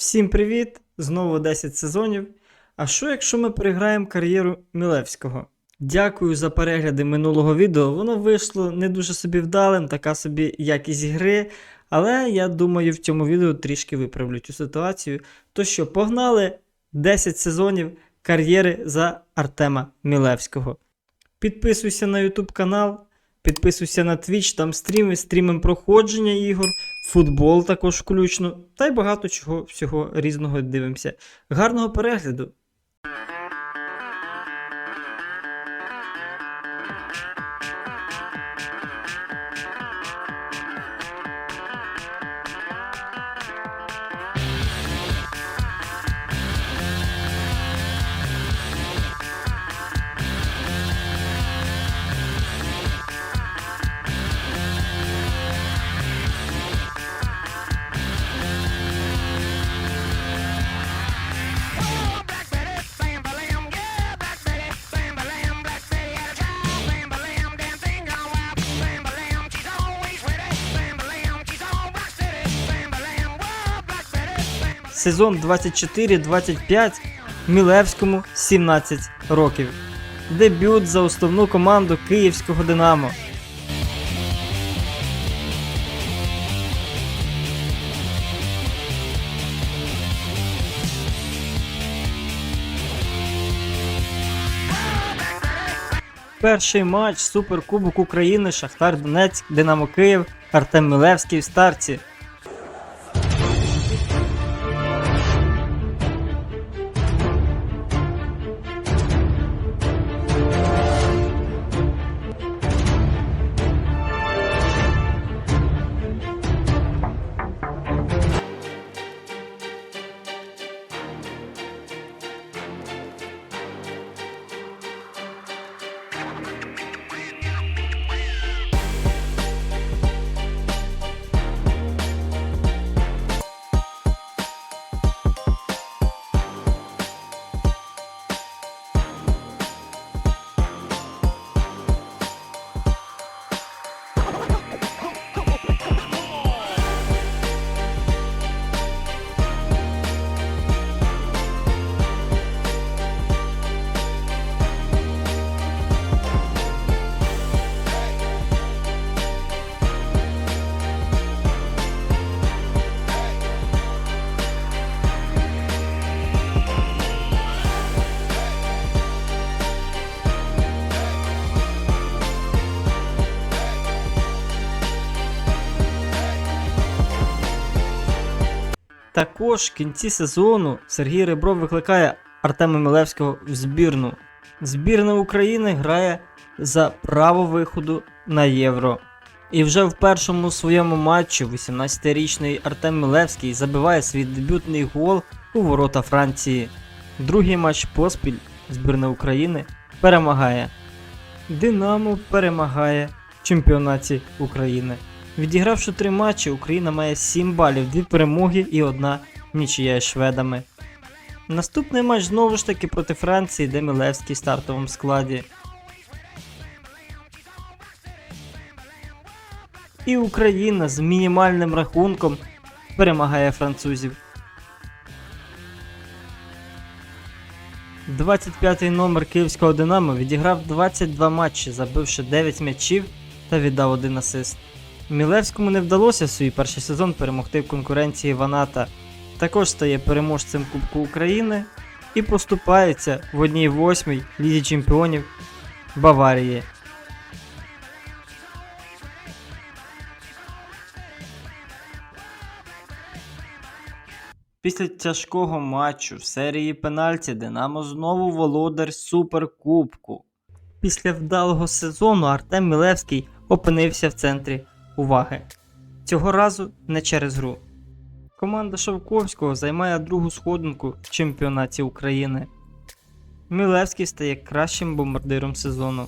Всім привіт! Знову 10 сезонів. А що якщо ми переграємо кар'єру Мілевського? Дякую за перегляди минулого відео. Воно вийшло не дуже собі вдалим, така собі якість гри. Але я думаю, в цьому відео трішки виправлю цю ситуацію. То що, погнали 10 сезонів кар'єри за Артема Мілевського. Підписуйся на YouTube канал, підписуйся на Twitch, там стріми, стрімим проходження ігор, футбол також включно, та й багато чого всього різного дивимося. Гарного перегляду! Сезон 24-25 Мілевському 17 років. Дебют за основну команду Київського Динамо. Перший матч Суперкубок України Шахтар Донецьк, Динамо Київ, Артем Мілевський в старті. Також в кінці сезону Сергій Ребров викликає Артема Милевського в збірну. Збірна України грає за право виходу на євро. І вже в першому своєму матчі 18-річний Артем Милевський забиває свій дебютний гол у ворота Франції. Другий матч поспіль збірна України перемагає. Динамо перемагає в чемпіонаті України. Відігравши три матчі, Україна має 7 балів, 2 перемоги і одна нічия з шведами. Наступний матч знову ж таки проти Франції, де Мілевський в стартовому складі. І Україна з мінімальним рахунком перемагає французів. 25-й номер київського Динамо відіграв 22 матчі, забивши 9 м'ячів та віддав один асист. Мілевському не вдалося в свій перший сезон перемогти в конкуренції Ваната. Також стає переможцем Кубку України і поступається в одній восьмій лізі чемпіонів Баварії. Після тяжкого матчу в серії пенальті Динамо знову володар Суперкубку. Після вдалого сезону Артем Мілевський опинився в центрі уваги. Цього разу не через гру. Команда Шовковського займає другу сходинку в чемпіонаті України. Мілевський стає кращим бомбардиром сезону.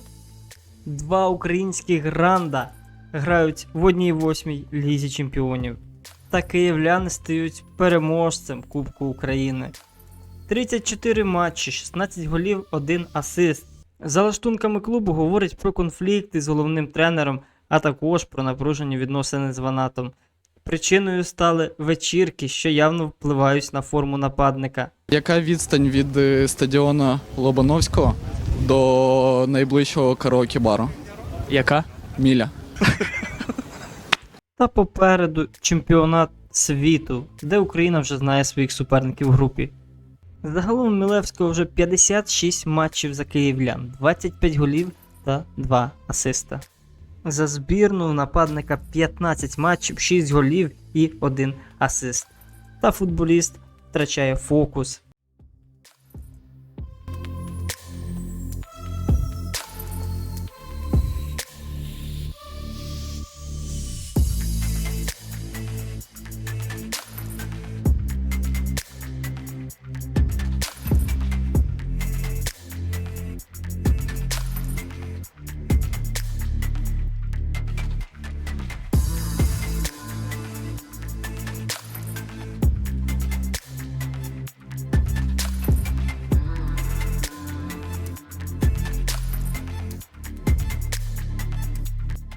Два українські гранда грають в одній восьмій лізі чемпіонів. Та київляни стають переможцем Кубку України. 34 матчі, 16 голів, 1 асист. За лаштунками клубу говорять про конфлікти з головним тренером, а також про напружені відносини з Ванатом. Причиною стали вечірки, що явно впливають на форму нападника. Яка відстань від е, стадіона Лобановського до найближчого караоке-бару? Яка? Міля. Та попереду чемпіонат світу, де Україна вже знає своїх суперників в групі. Загалом у Мілевського вже 56 матчів за київлян, 25 голів та 2 асиста. За збірну нападника 15 матчів, 6 голів і 1 асист. Та футболіст втрачає фокус.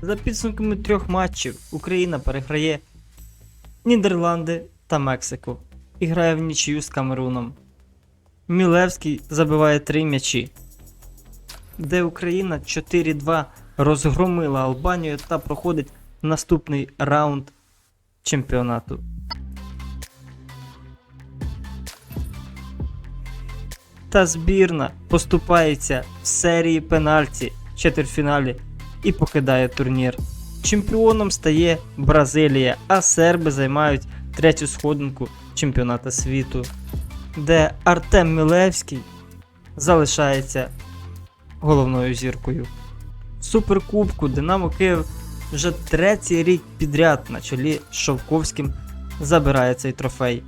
За підсумками трьох матчів Україна переграє Нідерланди та Мексику і грає в нічию з Камеруном. Мілевський забиває три м'ячі, де Україна 4-2 розгромила Албанію та проходить наступний раунд чемпіонату. Та збірна поступається в серії пенальті в четвертьфіналі і покидає турнір. Чемпіоном стає Бразилія, а серби займають третю сходинку чемпіоната світу, де Артем Мілевський залишається головною зіркою. В Суперкубку Динамо Київ вже третій рік підряд на чолі з Шовковським забирає цей трофей.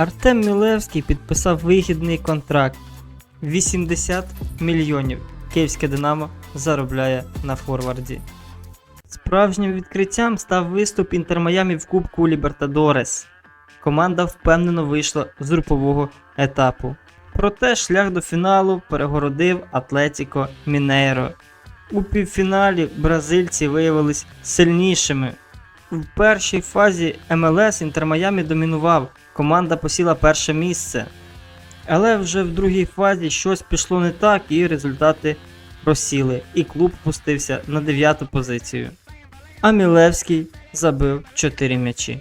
Артем Мілевський підписав вигідний контракт 80 мільйонів. Київське Динамо заробляє на форварді. Справжнім відкриттям став виступ Інтермайамі в Кубку Лібертадорес. Команда впевнено вийшла з групового етапу. Проте шлях до фіналу перегородив Атлетіко Мінейро. У півфіналі бразильці виявились сильнішими. В першій фазі МЛС Інтер Майамі домінував, команда посіла перше місце. Але вже в другій фазі щось пішло не так, і результати просіли, і клуб пустився на дев'яту позицію. А Мілевський забив 4 м'ячі.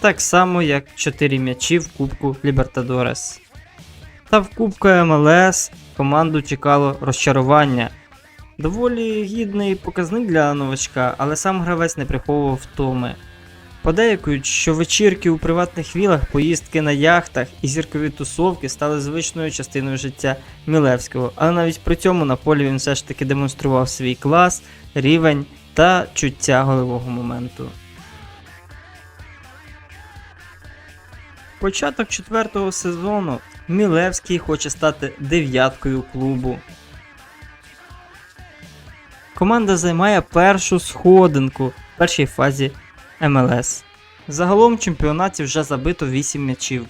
Так само, як 4 м'ячі в Кубку Лібертадорес. Та в Кубку МЛС команду чекало розчарування. Доволі гідний показник для новачка, але сам гравець не приховував втоми. Подейкують, що вечірки у приватних вілах, поїздки на яхтах і зіркові тусовки стали звичною частиною життя Мілевського, але навіть при цьому на полі він все ж таки демонстрував свій клас, рівень та чуття голевого моменту. Початок четвертого сезону Мілевський хоче стати дев'яткою клубу. Команда займає першу сходинку в першій фазі МЛС. Загалом в чемпіонаті вже забито 8 м'ячів.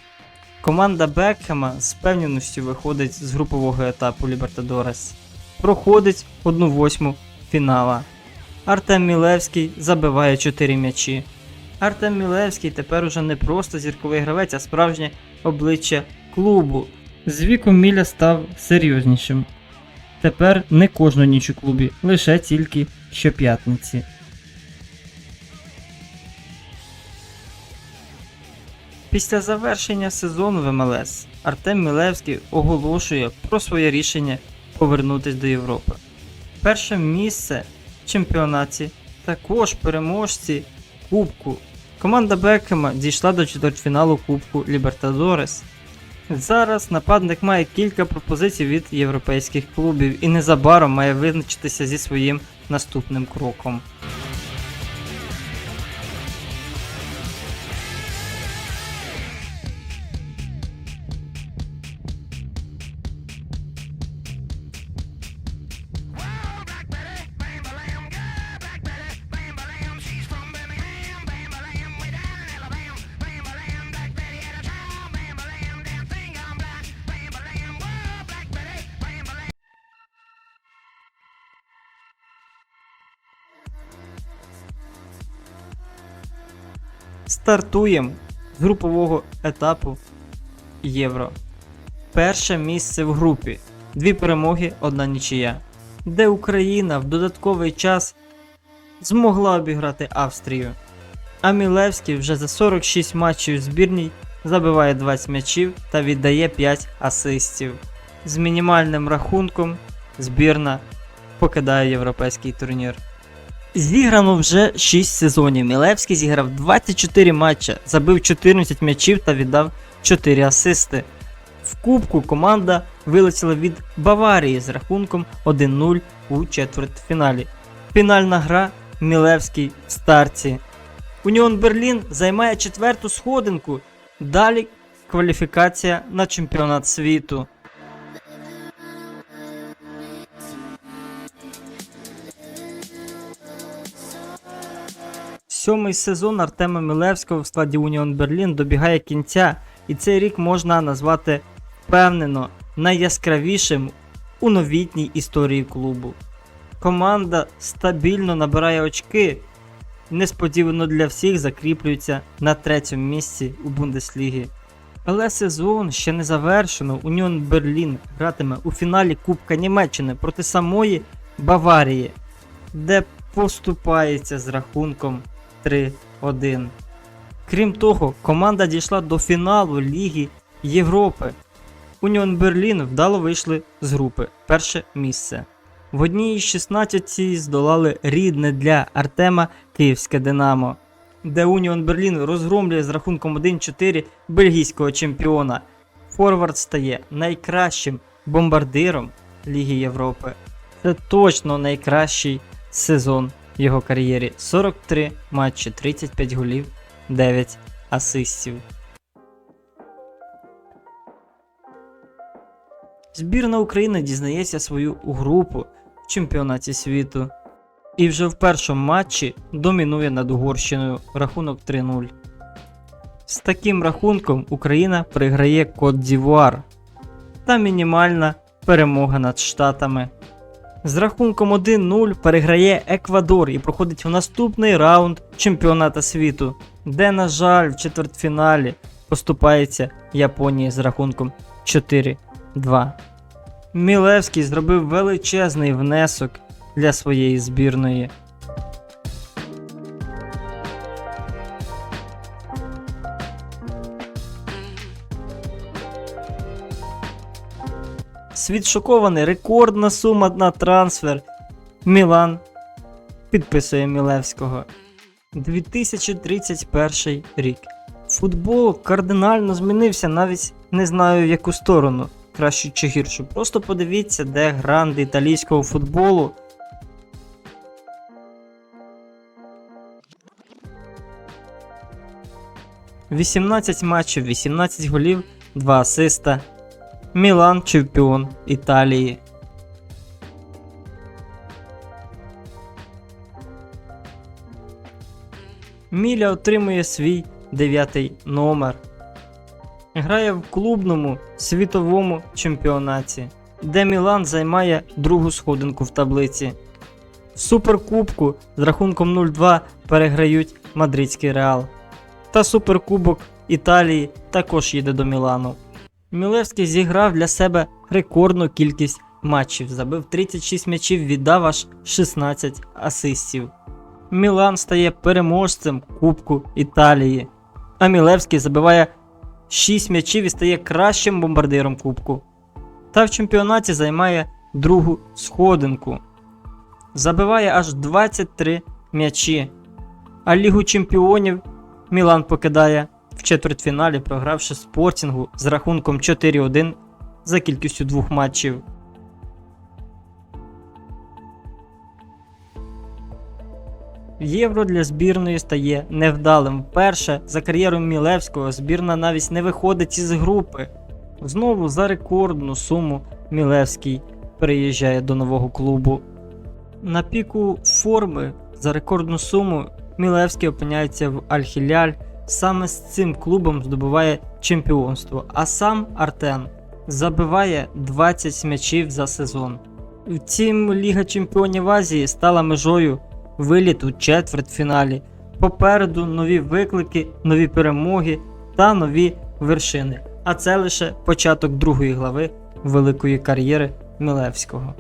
Команда Бекхема з впевненістю виходить з групового етапу Лібертадорес. Проходить 1-8 фінала. Артем Мілевський забиває 4 м'ячі. Артем Мілевський тепер уже не просто зірковий гравець, а справжнє обличчя клубу. З віком Міля став серйознішим. Тепер не кожну ніч у клубі, лише тільки щоп'ятниці. Після завершення сезону в МЛС Артем Мілевський оголошує про своє рішення повернутися до Європи. Перше місце в чемпіонаті, також переможці Кубку. Команда Бекхема дійшла до четвертьфіналу Кубку Лібертадорес. Зараз нападник має кілька пропозицій від європейських клубів і незабаром має визначитися зі своїм наступним кроком. Стартуємо з групового етапу Євро. Перше місце в групі. Дві перемоги, одна нічия. Де Україна в додатковий час змогла обіграти Австрію. А Мілевський вже за 46 матчів збірній забиває 20 м'ячів та віддає 5 асистів. З мінімальним рахунком збірна покидає європейський турнір. Зіграно вже 6 сезонів. Мілевський зіграв 24 матча, забив 14 м'ячів та віддав 4 асисти. В кубку команда вилетіла від Баварії з рахунком 1-0 у четвертьфіналі. Фінальна гра Мілевський в старті. Уніон Берлін займає четверту сходинку. Далі кваліфікація на чемпіонат світу. Сьомий сезон Артема Мілевського в складі Уніон Берлін добігає кінця, і цей рік можна назвати впевнено найяскравішим у новітній історії клубу. Команда стабільно набирає очки, несподівано для всіх закріплюється на третьому місці у Бундеслігі. Але сезон ще не завершено. Уніон Берлін гратиме у фіналі Кубка Німеччини проти самої Баварії, де поступається з рахунком 3-1. Крім того, команда дійшла до фіналу Ліги Європи. Уніон Берлін вдало вийшли з групи перше місце. В одній із 16 здолали рідне для Артема Київське Динамо, де Уніон Берлін розгромлює з рахунком 1-4 бельгійського чемпіона. Форвард стає найкращим бомбардиром Ліги Європи. Це точно найкращий сезон в його кар'єрі. 43 матчі, 35 голів, 9 асистів. Збірна України дізнається свою групу в чемпіонаті світу. І вже в першому матчі домінує над Угорщиною рахунок 3-0. З таким рахунком Україна приграє Кот Дівуар та мінімальна перемога над Штатами. З рахунком 1-0 переграє Еквадор і проходить у наступний раунд чемпіоната світу, де, на жаль, в четвертьфіналі поступається Японії з рахунком 4-2. Мілевський зробив величезний внесок для своєї збірної. Світ шокований, рекордна сума на трансфер. Мілан підписує Мілевського. 2031 рік. Футбол кардинально змінився, навіть не знаю в яку сторону, кращу чи гіршу. Просто подивіться, де гранди італійського футболу. «18 матчів, 18 голів, 2 асиста. Мілан чемпіон Італії. Міля отримує свій дев'ятий номер. Грає в клубному світовому чемпіонаті, де Мілан займає другу сходинку в таблиці. В Суперкубку з рахунком 0-2 переграють Мадридський Реал. Та Суперкубок Італії також їде до Мілану. Мілевський зіграв для себе рекордну кількість матчів, забив 36 м'ячів, віддав аж 16 асистів. Мілан стає переможцем Кубку Італії. А Мілевський забиває 6 м'ячів і стає кращим бомбардиром Кубку. Та в чемпіонаті займає другу сходинку. Забиває аж 23 м'ячі. А Лігу чемпіонів Мілан покидає в четвертьфіналі, програвши спортінгу з рахунком 4-1 за кількістю двох матчів. Євро для збірної стає невдалим. Вперше за кар'єру Мілевського збірна навіть не виходить із групи. Знову за рекордну суму Мілевський переїжджає до нового клубу. На піку форми за рекордну суму Мілевський опиняється в Аль-Хіляль. Саме з цим клубом здобуває чемпіонство, а сам Артем забиває 20 м'ячів за сезон. Втім, Ліга Чемпіонів Азії стала межою виліт у четвертьфіналі Попереду нові виклики, нові перемоги та нові вершини. А це лише початок другої глави великої кар'єри Милевського.